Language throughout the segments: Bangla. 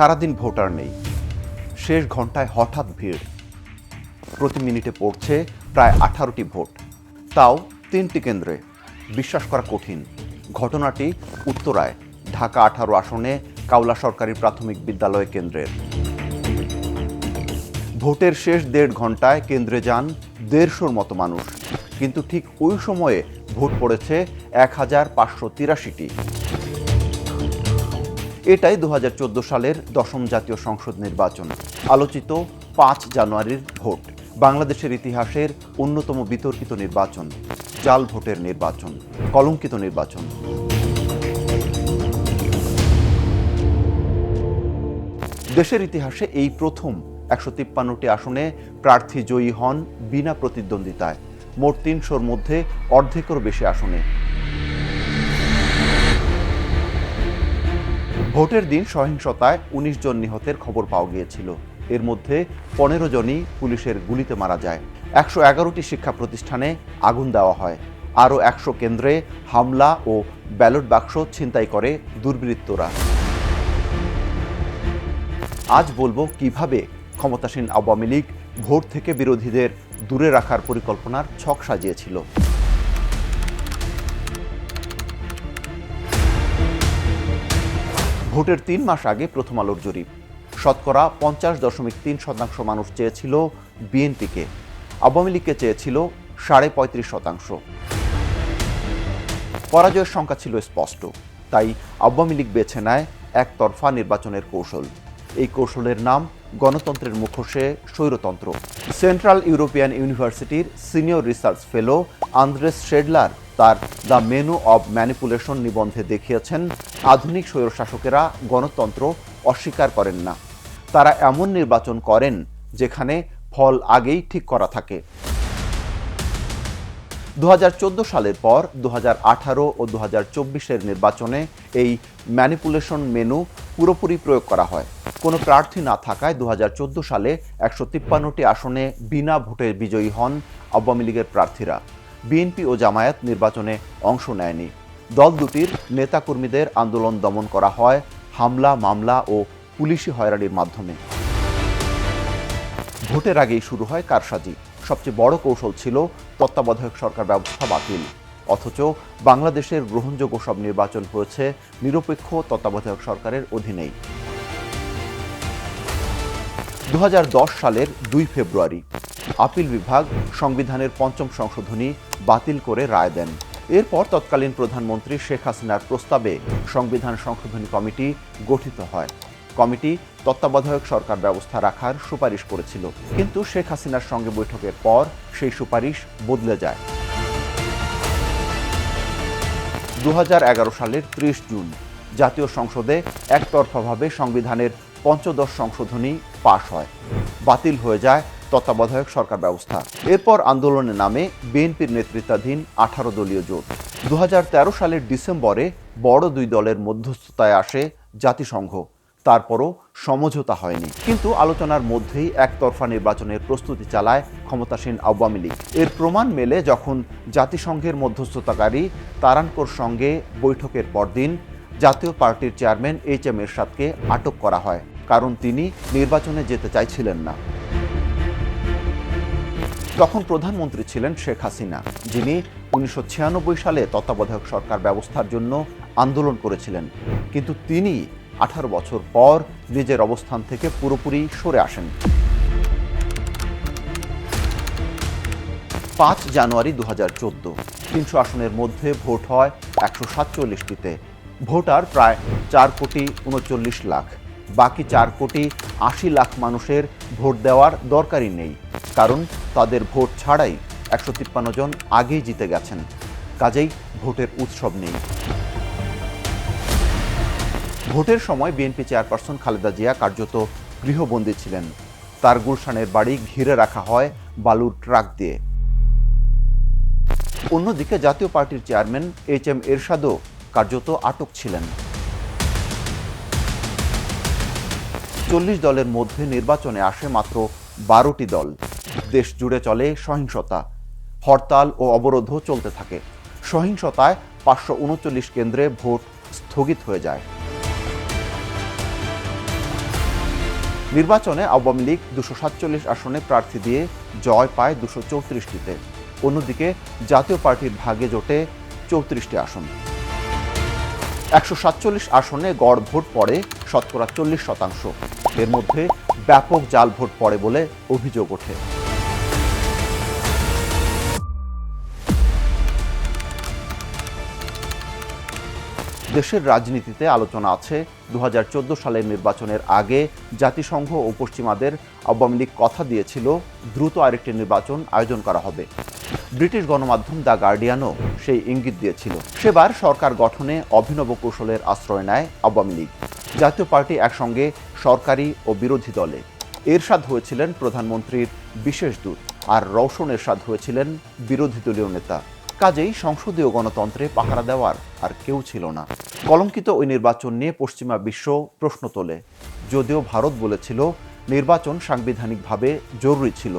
সারাদিন ভোটার নেই। শেষ ঘন্টায় হঠাৎ ভিড়। প্রতি মিনিটে পড়ছে প্রায় আঠারোটি ভোট। তাও তিনটি কেন্দ্রে। বিশ্বাস করা কঠিন। ঘটনাটি উত্তরায়, ঢাকা আঠারো আসনে, কাউলা সরকারি প্রাথমিক বিদ্যালয় কেন্দ্রের। ভোটের শেষ দেড় ঘন্টায় কেন্দ্রে যান দেড়শোর মতো মানুষ। কিন্তু ঠিক ওই সময়ে ভোট পড়েছে এক হাজার পাঁচশো তিরাশিটি। এটাই দু হাজার চোদ্দ সালের দশম জাতীয় সংসদ নির্বাচন। আলোচিত পাঁচ জানুয়ারির ভোট, বাংলাদেশের ইতিহাসের অন্যতম বিতর্কিত নির্বাচন, জাল ভোটের নির্বাচন, কলঙ্কিত নির্বাচন। দেশের ইতিহাসে এই প্রথম একশো তিপ্পান্নটি আসনে প্রার্থী জয়ী হন বিনা প্রতিদ্বন্দ্বিতায়। মোট তিনশোর মধ্যে অর্ধেকেরও বেশি আসনে ভোটের দিন সহিংসতায় ১৯ জন নিহতের খবর পাওয়া গিয়েছিল। এর মধ্যে পনেরো জনই পুলিশের গুলিতে মারা যায়। একশো এগারোটি শিক্ষা প্রতিষ্ঠানে আগুন দেওয়া হয়। আরও একশো কেন্দ্রে হামলা ও ব্যালট বাক্স ছিনতাই করে দুর্বৃত্তরা। আজ বলব কীভাবে ক্ষমতাসীন আওয়ামী লীগ ভোট থেকে বিরোধীদের দূরে রাখার পরিকল্পনার ছক সাজিয়েছিল। ভোটের তিন মাস আগে প্রথম আলোর জরিপ। শতকরা পঞ্চাশ দশমিক তিন শতাংশ মানুষ চেয়েছিল বিএনপিকে। আওয়ামী লীগকে চেয়েছিল সাড়ে পঁয়ত্রিশ শতাংশ। পরাজয়ের সংখ্যা ছিল স্পষ্ট। তাই আওয়ামী লীগ বেছে নেয় একতরফা নির্বাচনের কৌশল। এই কৌশলের নাম গণতন্ত্রের মুখোশে স্বৈরতন্ত্র। সেন্ট্রাল ইউরোপিয়ান ইউনিভার্সিটির senior research fellow Andreas Schedler তার দ্য মেনু অব ম্যানিপুলেশন নিবন্ধে দেখিয়েছেন, আধুনিক স্বৈরশাসকেরা গণতন্ত্র অস্বীকার করেন না। তারা এমন নির্বাচন করেন যেখানে ফল আগেই ঠিক করা থাকে। দু হাজার চোদ্দ সালের পর দু হাজার আঠারো ও দু এর নির্বাচনে এই ম্যানিপুলেশন মেনু পুরোপুরি প্রয়োগ করা হয়। কোনো প্রার্থী না থাকায় দু হাজার চোদ্দ সালে একশো আসনে বিনা ভোটে বিজয়ী হন আওয়ামী লীগের প্রার্থীরা। বিএনপি ও জামায়াত নির্বাচনে অংশ নেয়নি। দল দুটির নেতাকর্মীদের আন্দোলন দমন করা হয় হামলা, মামলা ও পুলিশি হয়রানির মাধ্যমে। ভোটের আগেই শুরু হয় কারসাজি। সবচেয়ে বড় কৌশল ছিল তত্ত্বাবধায়ক সরকার ব্যবস্থা বাতিল। অথচ বাংলাদেশের গ্রহণযোগ্য সব নির্বাচন হয়েছে নিরপেক্ষ তত্ত্বাবধায়ক সরকারের অধীনেই। দু হাজার দশ সালের দুই ফেব্রুয়ারি আপিল বিভাগ সংবিধানের পঞ্চম সংশোধনী বাতিল করে রায় দেন। এরপর তৎকালীন প্রধানমন্ত্রী শেখ হাসিনার প্রস্তাবে সংবিধান সংশোধনী কমিটি গঠিত হয়। কমিটি তত্ত্বাবধায়ক সরকার ব্যবস্থা রাখার সুপারিশ করেছিল। কিন্তু শেখ হাসিনার সঙ্গে বৈঠকের পর সেই সুপারিশ বদলে যায়। দু হাজার এগারো সালের ত্রিশ জুন, জাতীয় সংসদে একতরফাভাবে সংবিধানের পঞ্চদশ সংশোধনী পাশ হয়। বাতিল হয়ে যায় তত্ত্বাবধায়ক সরকার ব্যবস্থা। এরপর আন্দোলনের নামে বিএনপির নেতৃত্বাধীন আঠারো দলীয় জোট। দু হাজার তেরো সালের ডিসেম্বরে বড় দুই দলের মধ্যস্থতায় আসে জাতিসংঘ। তারপরও সমঝোতা হয়নি। কিন্তু আলোচনার মধ্যেই একতরফা নির্বাচনের প্রস্তুতি চালায় ক্ষমতাসীন আওয়ামী লীগ। এর প্রমাণ মেলে যখন জাতিসংঘের মধ্যস্থতাকারী তারানকোর সঙ্গে বৈঠকের পরদিন জাতীয় পার্টির চেয়ারম্যান এইচ এম এরশাদকে আটক করা হয়। কারণ তিনি নির্বাচনে যেতে চাইছিলেন না। তখন প্রধানমন্ত্রী ছিলেন শেখ হাসিনা, যিনি উনিশশো ছিয়ানব্বই সালে তত্ত্বাবধায়ক সরকার ব্যবস্থার জন্য আন্দোলন করেছিলেন। কিন্তু তিনি আঠারো বছর পর নিজের অবস্থান থেকে পুরোপুরি সরে আসেন। পাঁচ জানুয়ারি দু হাজার চোদ্দ, তিনশো আসনের মধ্যে ভোট হয় একশো সাতচল্লিশটিতে। ভোটার প্রায় চার কোটি উনচল্লিশ লাখ, বাকি চার কোটি আশি লাখ মানুষের ভোট দেওয়ার দরকারই নেই, কারণ তাদের ভোট ছাড়াই একশো তিপ্পান্ন জন আগেই জিতে গেছেন। কাজেই ভোটের উৎসব নেই। ভোটের সময় বিএনপি চেয়ারপারসন খালেদা জিয়া কার্যত গৃহবন্দী ছিলেন। তার গুলশানের বাড়ি ঘিরে রাখা হয় বালুর ট্রাক দিয়ে। অন্যদিকে জাতীয় পার্টির চেয়ারম্যান এইচ এম এরশাদও কার্যত আটক ছিলেন। চল্লিশ দলের মধ্যে নির্বাচনে আসে মাত্র বারোটি দল। দেশ জুড়ে চলে সহিংসতা। হরতাল ও অবরোধও চলতে থাকে। সহিংসতায় পাঁচশো উনচল্লিশ কেন্দ্রে ভোট স্থগিত হয়ে যায়। নির্বাচনে আওয়ামী লীগ দুশো সাতচল্লিশ আসনে প্রার্থী দিয়ে জয় পায় দুশো চৌত্রিশটিতে। অন্যদিকে জাতীয় পার্টির ভাগে জোটে চৌত্রিশটি আসন। একশো সাতচল্লিশ আসনে গড় ভোট পড়ে শতকরা চল্লিশ শতাংশ। এর মধ্যে ব্যাপক জাল ভোট পড়ে বলে অভিযোগ ওঠে। দেশের রাজনীতিতে আলোচনা আছে। দু হাজার চোদ্দ সালের নির্বাচনের আগে জাতিসংঘ ও পশ্চিমাদের আওয়ামী লীগ কথা দিয়েছিল, দ্রুত আরেকটি নির্বাচন আয়োজন করা হবে। ব্রিটিশ গণমাধ্যম দ্য গার্ডিয়ানও সেই ইঙ্গিত দিয়েছিল। সেবার সরকার গঠনে অভিনব কৌশলের আশ্রয় নেয় আওয়ামী লীগ। জাতীয় পার্টি একসঙ্গে সরকারি ও বিরোধী দলে। এরশাদ হয়েছিলেন প্রধানমন্ত্রীর বিশেষ দূত আর রওশন এরশাদ হয়েছিলেন বিরোধী দলীয় নেতা। কাজেই সংসদীয় গণতন্ত্রে পাহারা দেওয়ার আর কেউ ছিল না। কলঙ্কিত ওই নির্বাচন নিয়ে পশ্চিমা বিশ্ব প্রশ্ন তোলে। যদিও ভারত বলেছিল, নির্বাচন সাংবিধানিকভাবে জরুরি ছিল।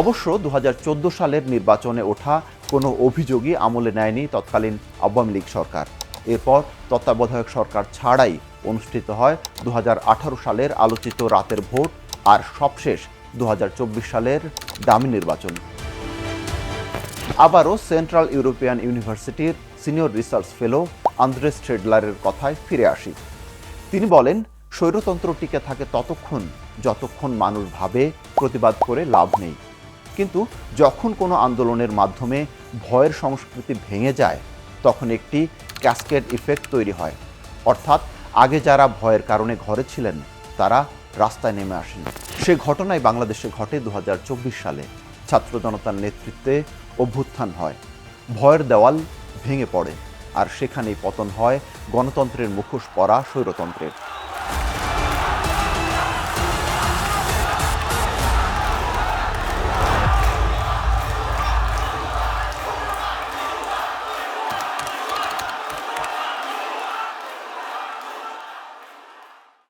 অবশ্য দু হাজার চোদ্দ সালের নির্বাচনে ওঠা কোনো অভিযোগই আমলে নেয়নি তৎকালীন আওয়ামী লীগ সরকার। এরপর তত্ত্বাবধায়ক সরকার ছাড়াই অনুষ্ঠিত হয় দু হাজার আঠারো সালের আলোচিত রাতের ভোট আর সবশেষ দু হাজার চব্বিশ সালের দামি নির্বাচন। আবারও সেন্ট্রাল ইউরোপিয়ান ইউনিভার্সিটির সিনিয়র রিসার্চ ফেলো আন্দ্রেস ট্রেডলারের কথায় ফিরে আসি। তিনি বলেন, স্বৈরতন্ত্র টিকে থাকে ততক্ষণ, যতক্ষণ মানুষ ভাবে, প্রতিবাদ করে লাভ নেই। কিন্তু যখন কোনো আন্দোলনের মাধ্যমে ভয়ের সংস্কৃতি ভেঙে যায়, তখন একটি ক্যাসকেড ইফেক্ট তৈরি হয়। অর্থাৎ আগে যারা ভয়ের কারণে ঘরে ছিলেন, তারা রাস্তায় নেমে আসেন। সে ঘটনাই বাংলাদেশে ঘটে দু হাজার চব্বিশ সালে। ছাত্র জনতার নেতৃত্বে অভ্যুত্থান হয়। ভয়ের দেওয়াল ভেঙে পড়ে, আর সেখানেই পতন হয় গণতন্ত্রের মুখোশ পরা স্বৈরতন্ত্রের।